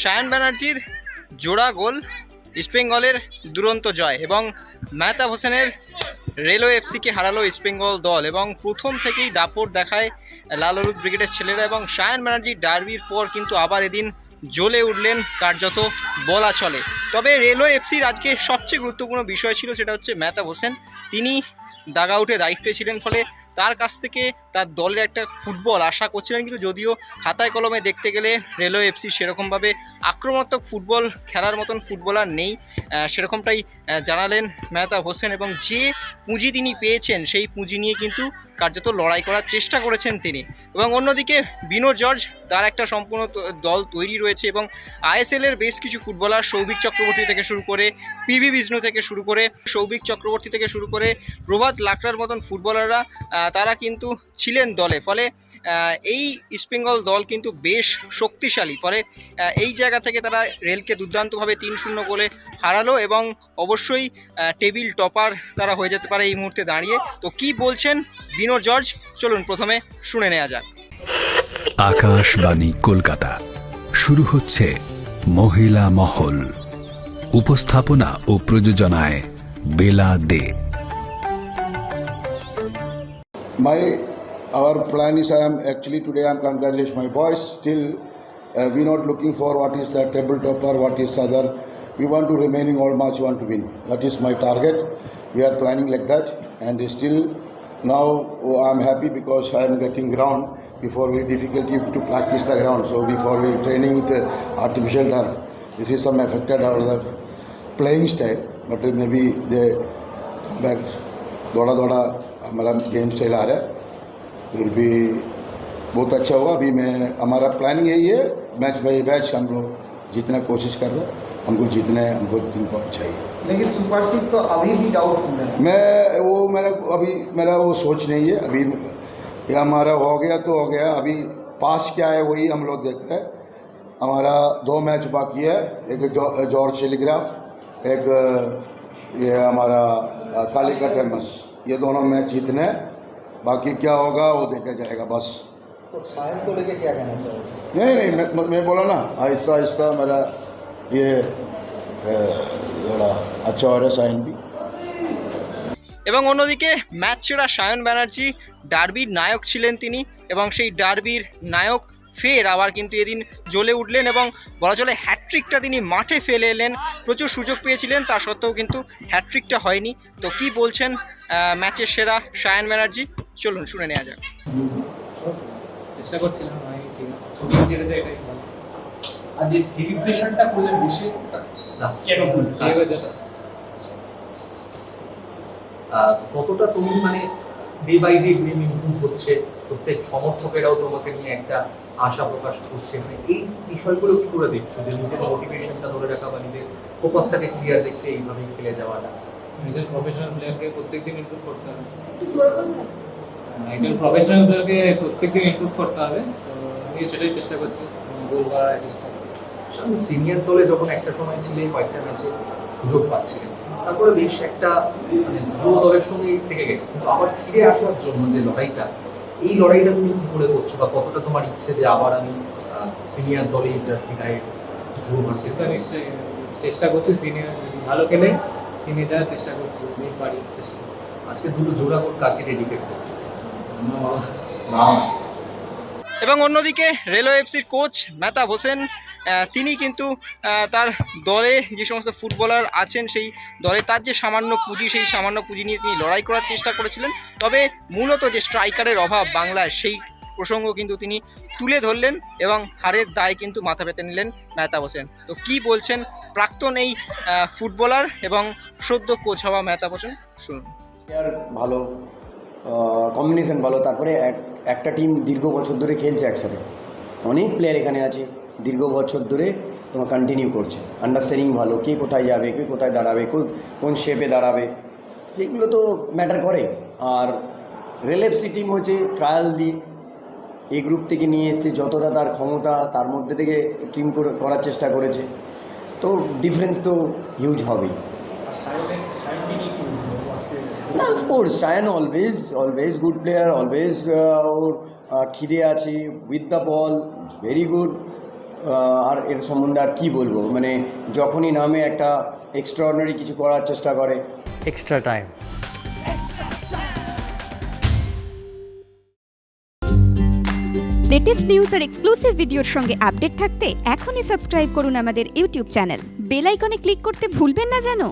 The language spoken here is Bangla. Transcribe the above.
সায়ন ব্যানার্জির জোড়া গোল ইস্টবেঙ্গলের দুরন্ত জয় এবং মেহতাব হোসেনের রেলওয়ে এফসিকে হারালো ইস্টবেঙ্গল দল এবং প্রথম থেকেই দাপট দেখায় লাল হলুদ ব্রিগেডের ছেলেরা এবং সায়ন ব্যানার্জির ডার্বির পর কিন্তু আবার এদিন জ্বলে উঠলেন কার্যত বলা চলে তবে রেলওয়ে এফসির আজকে সবচেয়ে গুরুত্বপূর্ণ বিষয় ছিল সেটা হচ্ছে মেহতাব হোসেন। তিনি দাগা উঠে দায়িত্বে ছিলেন ফলে তার কাছ থেকে তার দলের একটা ফুটবল আশা করছিলেন কিন্তু যদিও খাতায় কলমে দেখতে গেলে রেলওয়ে এফসি সেরকমভাবে আক্রমণাত্মক ফুটবল খেলার মতন ফুটবলার নেই। সেরকমটাই জানালেন মেহতাব হোসেন এবং যে পুঁজি তিনি পেয়েছেন, সেই পুঁজি নিয়ে কিন্তু কার্যত লড়াই করার চেষ্টা করেছেন তিনি। এবং অন্যদিকে বিনো জর্জ, তার একটা সম্পূর্ণ দল তৈরি রয়েছে এবং আইএসএল এর বেশ কিছু ফুটবলার সৌভিক চক্রবর্তী থেকে শুরু করে পিভি বিষ্ণু থেকে শুরু করে, সৌভিক চক্রবর্তী থেকে শুরু করে প্রভাত লাকড়ার মতন ফুটবলাররা তারা কিন্তু ছিলেন দলে। ফলে এই ইস্টবেঙ্গল দল কিন্তু বেশ শক্তিশালী। ফলে এই জায়গা থেকে তারা রেলকে দুর্দান্তভাবে তিন শূন্য গোলে হারালো এবং অবশ্যই আহ, টেবিল টপার তারা হয়ে যেতে পারে এই মুহূর্তে দাঁড়িয়ে। তো কি বলছেন বিনো জর্জ? চলুন প্রথমে শুনে নেওয়া যাক। আকাশবাণী কলকাতা। শুরু হচ্ছে মহিলা মহল। উপস্থাপনা ও প্রযোজনায় Bela Dey. My our plan is I am actually today I am congratulating my boys. Still, uh, we not looking for what is the tabletop or what is other. We want to remaining all match want to win. That is my target. We are planning like that, and still now oh, I am happy because I am getting ground. Before we difficulty to practice the ground, so before we training with the artificial turf, this is some affected our the playing style. But maybe they come back. दौड़ा दौड़ा हमारा गेम स्टाइल आ रहा है फिर भी बहुत अच्छा हुआ अभी मैं हमारा प्लानिंग यही है मैच बाई मैच हम लोग जीतना कोशिश कर रहे हैं। हमको जीतना हमको दिन पहुँच चाहिए लेकिन सुपर सिक्स तो अभी भी डाउटफुल है। मैं वो मेरा अभी मेरा वो सोच नहीं है। अभी ये हमारा हो गया तो हो गया। अभी पास क्या है वही हम लोग देख रहे हैं। हमारा दो मैच बाकी है। एक जॉर्ज टेलीग्राफ एक ये हमारा कालिका टेमस ये दोनों मैच जीतने बाकी क्या होगा वो देखा जाएगा बस। को लेके क्या कहना चाहोगे नहीं नहीं मैं, मैं बोला ना आहिस्ता आहिस्ता मेरा ये अ, थोड़ा अच्छा हो रहा है साइन भी এবং অন্যদিকে ম্যাচ সেরা সায়ন ব্যানার্জি ডার্বির নায়ক ছিলেন তিনি এবং সেই ডার্বির নায়ক ফের আবার কিন্তু এদিন জ্বলে উঠলেন এবং বলা চলে হ্যাট্রিকটা তিনি মাঠে ফেলে এলেন প্রচুর সুযোগ পেয়েছিলেন তা সত্ত্বেও কিন্তু হ্যাট্রিকটা হয়নি তো কি বলছেন আহ, ম্যাচের সেরা সায়ন ব্যানার্জি চলুন শুনে নেওয়া যাক চেষ্টা করছিলাম আমি ঠিক আছে। প্রথম জেনেছে এটাই ভালো আর যে সেলিব্রেশনটা করলে বসে কেন করলে? কতটা তুমি মানে day by day game improve হচ্ছে? প্রত্যেক সমর্থকেরাও তোমাকে নিয়ে একটা আশা প্রকাশ করছে। মানে এই বিষয়গুলো কি করে দেখছ? যে নিজের মোটিভেশনটা ধরে রাখা বা নিজের ফোকাসটাকে ক্লিয়ার রেখে এইভাবে খেলে যাওয়াটা? নিজের প্রফেশনাল প্লেয়ারকে প্রত্যেকদিন ইমপ্রুভ করতে হবে। একজন প্রফেশনাল প্লেয়ারকে প্রত্যেকদিন ইমপ্রুভ করতে হবে তো আমি সেটাই চেষ্টা করছি গোল করার চেষ্টা সিনিয়র দলে যখন একটা সময় ছিলে কয়েকটা ম্যাচে সুযোগ পাচ্ছিলেন তারপরে বেশ একটা মানে যুব দলের সঙ্গেই থেকে গেল। কিন্তু আবার ফিরে আসার জন্য যে লড়াইটা এই লড়াইটা তুমি কি করে করছ বা কতটা তোমার ইচ্ছে যে আবার আমি সিনিয়র দলেই জার্সি গায়ে যুব সেটা নিশ্চয়ই চেষ্টা করছি সিনিয়র ভালো খেলে সিনিয়র যাওয়ার চেষ্টা করছি পারি চেষ্টা আজকে দুটো জোড়া গোল কাকে ডেডিকেট করছ এবং অন্যদিকে রেলওয়ে এফসির কোচ মেহতাব হোসেন তিনি কিন্তু তার দলে যে সমস্ত ফুটবলার আছেন সেই দলে তার যে সামান্য পুঁজি, সেই সামান্য পুঁজি নিয়ে তিনি লড়াই করার চেষ্টা করেছিলেন। তবে মূলত যে স্ট্রাইকারের অভাব বাংলায়, সেই প্রসঙ্গ কিন্তু তিনি তুলে ধরলেন এবং হারের দায় কিন্তু মাথা পেতে নিলেন মেহতাব হোসেন। তো কি বলছেন প্রাক্তন এই ফুটবলার এবং সদ্য কোচ হওয়া মেহতাব হোসেন? শুনুন। ভালো। কম্বিনেশন ভালো। তারপরে এক- একটা টিম দীর্ঘ বছর ধরে খেলছে একসাথে। অনেক প্লেয়ার এখানে আছে, দীর্ঘ বছর ধরে তোমার কন্টিনিউ করছে। আন্ডারস্ট্যান্ডিং ভালো, কে কোথায় যাবে, কে কোথায় দাঁড়াবে কোন শেপে দাঁড়াবে। সেগুলো তো ম্যাটার করে। আর রেলেপসি টিম হচ্ছে ট্রায়াল দিয়ে এই গ্রুপ থেকে নিয়ে এসে যতটা তার ক্ষমতা তার মধ্যে থেকে টিম করার চেষ্টা করেছে। তো ডিফারেন্স তো হিউজ হবেই সায়নের সায়নকে নিয়ে কি বলতে হবে আজকে না of course Sayan always always good player always ওর খিদে আছে with the ball very good আর এর সম্বন্ধে আর কী বলব? মানে যখনই নামে একটা এক্সট্রাঅর্ডিনারি কিছু করার চেষ্টা করে। Extra time. লেটেস্ট নিউজ আর এক্সক্লুসিভ ভিডিওর সঙ্গে আপডেট থাকতে এখনই সাবস্ক্রাইব করুন আমাদের ইউটিউব চ্যানেল বেল আইকনে ক্লিক করতে ভুলবেন না জানো